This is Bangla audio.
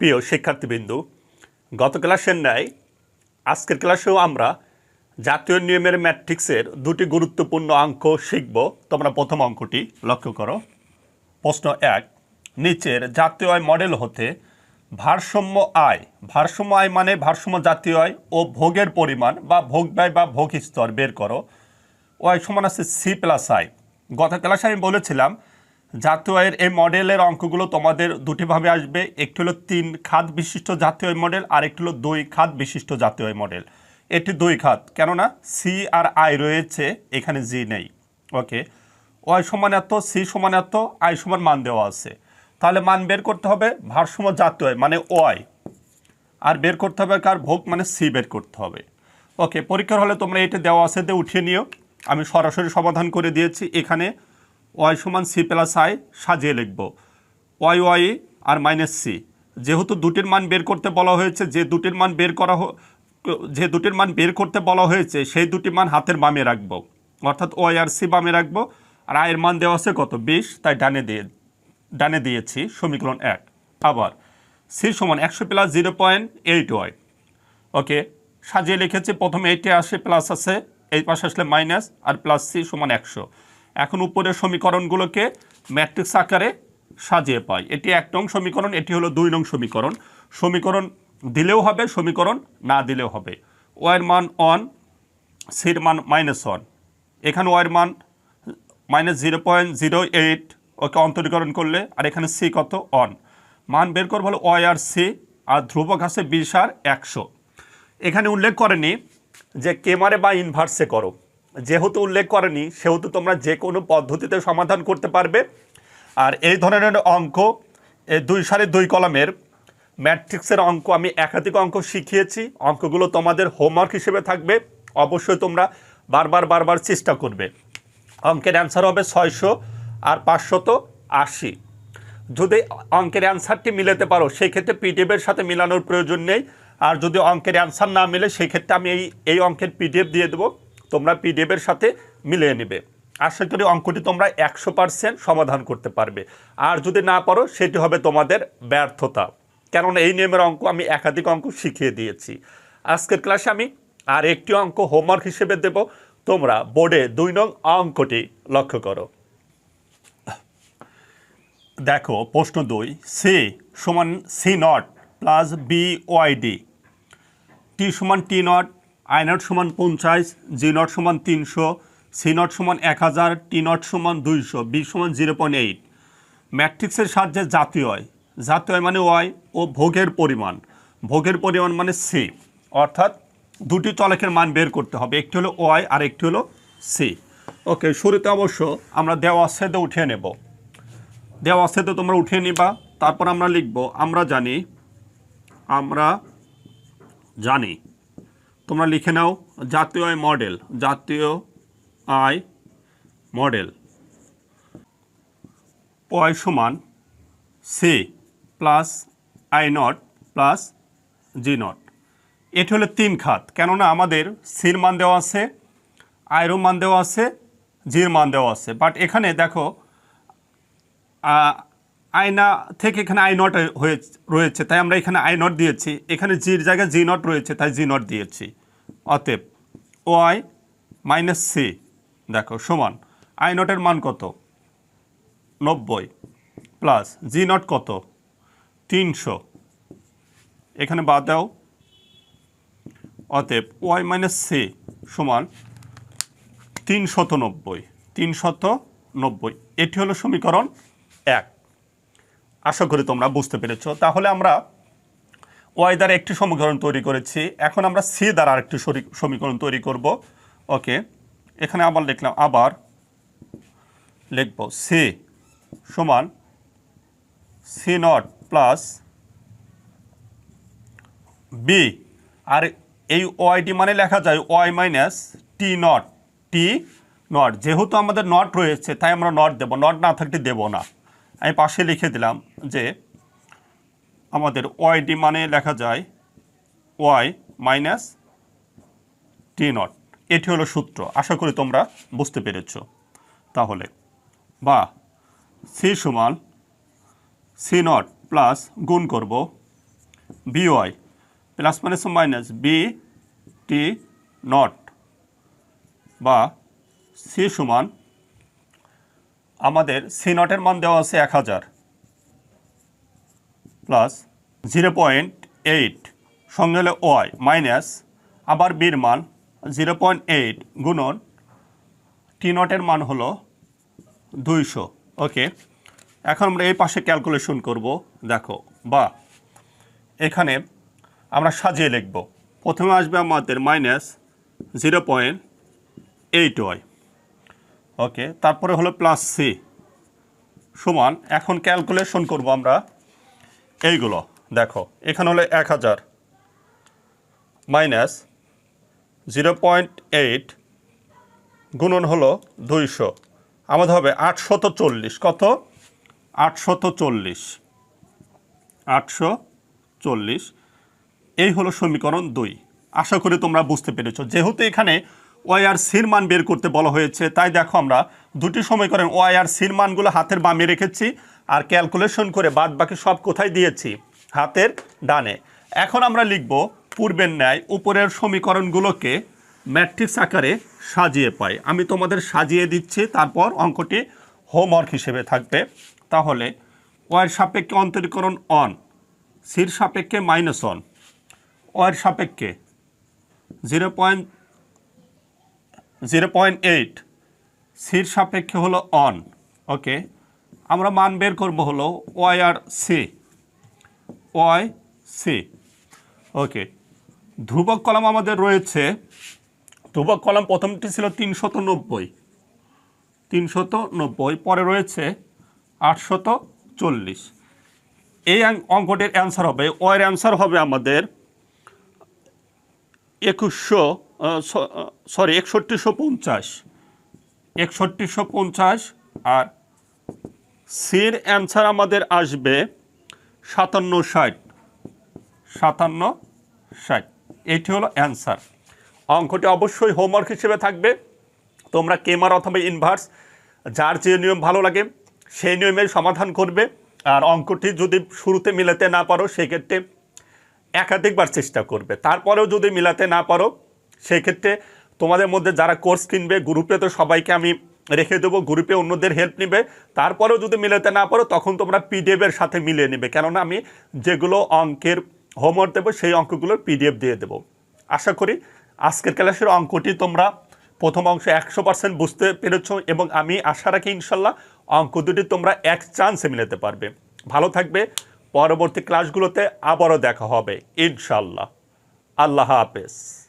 প্রিয় শিক্ষার্থীবৃন্দু, গত ক্লাসের ন্যায় আজকের ক্লাসেও আমরা জাতীয় নিয়মের ম্যাট্রিক্সের দুটি গুরুত্বপূর্ণ অঙ্ক শিখব। তোমরা প্রথম অঙ্কটি লক্ষ্য করো। প্রশ্ন এক, নিচের জাতীয় আয় মডেল হতে ভারসাম্য আয় ভারসাম্য আয় মানে ভারসাম্য জাতীয় আয় ও ভোগের পরিমাণ বা ভোগ ব্যয় বা ভোগ স্তর বের করো। ওয়াই সমান আছে সি প্লাস আই গত ক্লাসে আমি বলেছিলাম জাতীয় আয়ের এই মডেলের অঙ্কগুলো তোমাদের দুটিভাবে আসবে। একটি হলো তিন খাত বিশিষ্ট জাতীয় আয় মডেল আর একটি হলো দুই খাত বিশিষ্ট জাতীয় আয় মডেল। এটি দুই খাত, কেননা সি আর আই রয়েছে, এখানে জি নেই। ওকে ওয়াই সমান এত সি সমান এত আই সমান মান দেওয়া আছে। তাহলে মান বের করতে হবে ভারসাম্য জাতীয় আয় মানে ওয়াই আর বের করতে হবে কার? ভোগ মানে সি বের করতে হবে। ওকে পরীক্ষার হলে তোমরা এটা দেওয়া আছে, দিয়ে উঠিয়ে নিও। আমি সরাসরি সমাধান করে দিয়েছি, এখানে ওয়াই সমান সি প্লাস আই সাজিয়ে লিখব। ওয়াই ওয়াই আর মাইনাস সি। যেহেতু দুটির মান বের করতে বলা হয়েছে, যে দুটির মান বের করা যে দুটির মান বের করতে বলা হয়েছে, সেই দুটি মান হাতের বামে রাখব। অর্থাৎ ওয়াই আর সি বামে রাখব। আর আয়ের মান দেওয়া আছে কত? বিশ। তাই ডানে দিয়ে, ডানে দিয়েছি সমীকরণ এক। আবার সি সমান একশো plus zero point eight Y. Okay, সাজিয়ে লিখেছি। প্রথমে এইটে আসে, প্লাস আছে, এই পাশে আসলে মাইনাস, আর প্লাস সি সমান একশো। এখন উপরের সমীকরণগুলোকে ম্যাট্রিক্স আকারে সাজিয়ে পাই। এটি এক নং সমীকরণ, এটি হলো দুই নং সমীকরণ। সমীকরণ দিলেও হবে, সমীকরণ না দিলেও হবে। ওয়ের মান অন সির মান মাইনাস ওয়ান। এখানে ওয়ের মান minus zero point zero eight, okay অন্তরীকরণ করলে, আর এখানে সি কত? অন মান বের করব হলো ওয়াই আর সি, আর ধ্রুবক আছে বিশ আর একশো। এখানে উল্লেখ করেনি যে কেমারে বা ইনভার্সে করো। যেহেতু উল্লেখ করেনি, সেহেতু তোমরা যে কোনো পদ্ধতিতে সমাধান করতে পারবে। আর এই ধরনের অঙ্ক, এই দুই সাড়ে দুই কলমের ম্যাট্রিক্সের অঙ্ক আমি একাধিক অঙ্ক শিখিয়েছি। অঙ্কগুলো তোমাদের হোমওয়ার্ক হিসেবে থাকবে। অবশ্যই তোমরা বারবার বারবার চেষ্টা করবে। অঙ্কের অ্যান্সার হবে ছয়শো আর পাঁচশত আশি। যদি অঙ্কের অ্যান্সারটি মিলাতে পারো সেই ক্ষেত্রে পিডিএফের সাথে মেলানোর প্রয়োজন নেই। আর যদি অঙ্কের অ্যান্সার না মিলে সেই ক্ষেত্রে আমি এই এই অঙ্কের পিডিএফ দিয়ে দেবো। তোমরা পিডিএফের সাথে মিলিয়ে নেবে। আশা করি অঙ্কটি তোমরা একশো পার্সেন্ট সমাধান করতে পারবে। আর যদি না পারো, সেটি হবে তোমাদের ব্যর্থতা। কেননা এই নিয়মের অঙ্ক আমি একাধিক অঙ্ক শিখিয়ে দিয়েছি। আজকের ক্লাসে আমি আর একটি অঙ্ক হোমওয়ার্ক হিসেবে দেব। তোমরা বোর্ডে দুই নং অঙ্কটি লক্ষ্য করো। দেখো, প্রশ্ন দুই সি সমান C not plus B Y D T সমান টি নট আই নট সমান পঞ্চাশ, জি নট সমান তিনশো, সি নট সমান এক হাজার, টি নট সমান দুইশো, বি সমান জিরো পয়েন্ট এইট। ম্যাট্রিক্সের সাহায্যে জাতীয় হয় মানে ওয়াই ও ভোগের পরিমাণ। ভোগের পরিমাণ মানে সি। অর্থাৎ দুটি চলকের মান বের করতে হবে। একটি হলো ওয়াই আর একটি হলো সি। ওকে, শুরুতে অবশ্য আমরা দেওয়া ছেদে উঠিয়ে নেব। দেওয়া ছেদে তোমরা উঠিয়ে নিবা। তারপর আমরা লিখব, আমরা জানি আমরা জানি তোমরা লিখে নাও জাতীয় আয় মডেল, জাতীয় আয় মডেল। পয় সমান C plus I not plus G not এটি হলো তিন খাত, কেননা আমাদের সির মান দেওয়া আছে আয়েরও মান দেওয়া আছে জির মান দেওয়া আছে। বাট এখানে দেখো আয়না থেকে এখানে আই নট হয়ে রয়েছে, তাই আমরা এখানে আই নট দিয়েছি। এখানে জির জায়গায় জি নট রয়েছে, তাই জি নট দিয়েছি। অতএব ওয়াই মাইনাস সি, দেখো, সমান। আই নটের মান কত? নব্বই প্লাস জি নট কত? তিনশো। এখানে বাদ দাও। অতএব ওয়াই মাইনাস সি সমান তিনশত নব্বই তিনশত নব্বই। এটি হলো সমীকরণ এক। আশা করি তোমরা বুঝতে পেরেছ। তাহলে আমরা ওয়াই দ্বারা একটি সমীকরণ তৈরি করেছি। এখন আমরা সি দ্বারা আরেকটি সমীকরণ তৈরি করব। ওকে, এখানে আবার লিখলাম, আবার লিখব সি সমান সি নট প্লাস বি আর এই ওয়াইটি মানে লেখা যায় Y minus T not T not. যেহেতু আমাদের নট রয়েছে, তাই আমরা নট দেব। নট না থাকলে দেব না। আমি পাশে লিখে দিলাম যে আমাদের ওয়াইডি মানে লেখা যায় ওয়াই মাইনাস টি নট এটি হলো সূত্র। আশা করি তোমরা বুঝতে পেরেছ। তাহলে, বা সি সমান সি নট প্লাস গুণ করব B Y plus minus minus B T not বা সি সমান আমাদের সি নটের মান দেওয়া আছে এক হাজার। প্লাস জিরো পয়েন্ট এইট সঙ্গে হলে ওয়াই মাইনাস আবার বির মান জিরো পয়েন্ট এইট গুণন টি নটের মান হলো দুইশো। ওকে, এখন আমরা এই পাশে ক্যালকুলেশন করব, দেখো, বা এখানে আমরা সাজিয়ে লিখব। প্রথমে আসবে আমাদের minus zero point eight Y. Okay, তারপরে হলো প্লাস সি সমান, এখন ক্যালকুলেশন করব আমরা এইগুলো। দেখো, এখানে হলো এক হাজার মাইনাস জিরো পয়েন্ট এইট গুণন হলো দুইশো। আমাদের হবে আটশত চল্লিশ। কত? আটশত চল্লিশ। আটশো চল্লিশ। এই হলো সমীকরণ দুই। আশা করি তোমরা বুঝতে পেরেছ। যেহেতু এখানে ওয়াই আর সির মান বের করতে বলা হয়েছে। তাই দেখো আমরা দুটি সমীকরণ ওয়াই আর সির মানগুলো হাতের বামে রেখেছি আর ক্যালকুলেশন করে বাদ বাকি সব কোথায় দিয়েছি? হাতের ডানে। এখন আমরা লিখব পূর্বের ন্যায় উপরের সমীকরণগুলোকে ম্যাট্রিক্স আকারে সাজিয়ে পাই। আমি তোমাদের সাজিয়ে দিচ্ছি, তারপর অঙ্কটি হোমওয়ার্ক হিসেবে থাকবে। তাহলে ওয়ের সাপেক্ষে অন্তরীকরণ অন সির সাপেক্ষে মাইনাস অন ওয়ের সাপেক্ষে zero point zero point eight. সির সাপেক্ষে হলো অন ওকে? আমরা মান বের করব হলো ওয়াই আর সি ওয়াই সি ওকে? ধ্রুবক কলাম আমাদের রয়েছে, ধ্রুবক কলাম প্রথমটি ছিল তিনশত নব্বই। তিনশত নব্বই, পরে রয়েছে আটশত চল্লিশ। এই অঙ্ক- অঙ্কটির অ্যান্সার হবে ওয়ের অ্যান্সার হবে আমাদের একুশশো সরি একষট্টিশো পঞ্চাশ। একষট্টিশো পঞ্চাশ আর সির অ্যান্সার আমাদের আসবে সাতান্ন ষাট সাতান্ন ষাট এটি হলো অ্যান্সার। অঙ্কটি অবশ্যই হোমওয়ার্ক হিসেবে থাকবে। তোমরা কেমার অথবা ইনভার্স, যার যে নিয়ম ভালো লাগে, সেই নিয়মের সমাধান করবে। আর অঙ্কটি যদি শুরুতে মিলাতে না পারো, সেক্ষেত্রে একাধিকবার চেষ্টা করবে। তারপরেও যদি মিলাতে না পারো সেক্ষেত্রে তোমাদের মধ্যে যারা কোর্স কিনবে গ্রুপে তো সবাইকে আমি রেখে দেবো গ্রুপে অন্যদের হেল্প নিবে। তারপরেও যদি মিলাতে না পারো, তখন তোমরা পিডিএফের সাথে মিলিয়ে নেবে। কেননা আমি যেগুলো অঙ্কের হোমওয়ার্ক দেবো, সেই অঙ্কগুলোর পিডিএফ দিয়ে দেবো। আশা করি আজকের ক্লাসের অঙ্কটি তোমরা প্রথম অংশ একশো পার্সেন্ট বুঝতে পেরেছ এবং আমি আশা রাখি ইনশাল্লাহ অঙ্ক দুটি তোমরা এক চান্সে মিলাতে পারবে। ভালো থাকবে, পরবর্তী ক্লাসগুলোতে আবারও দেখা হবে, ইনশাল্লাহ। আল্লাহ হাফেজ।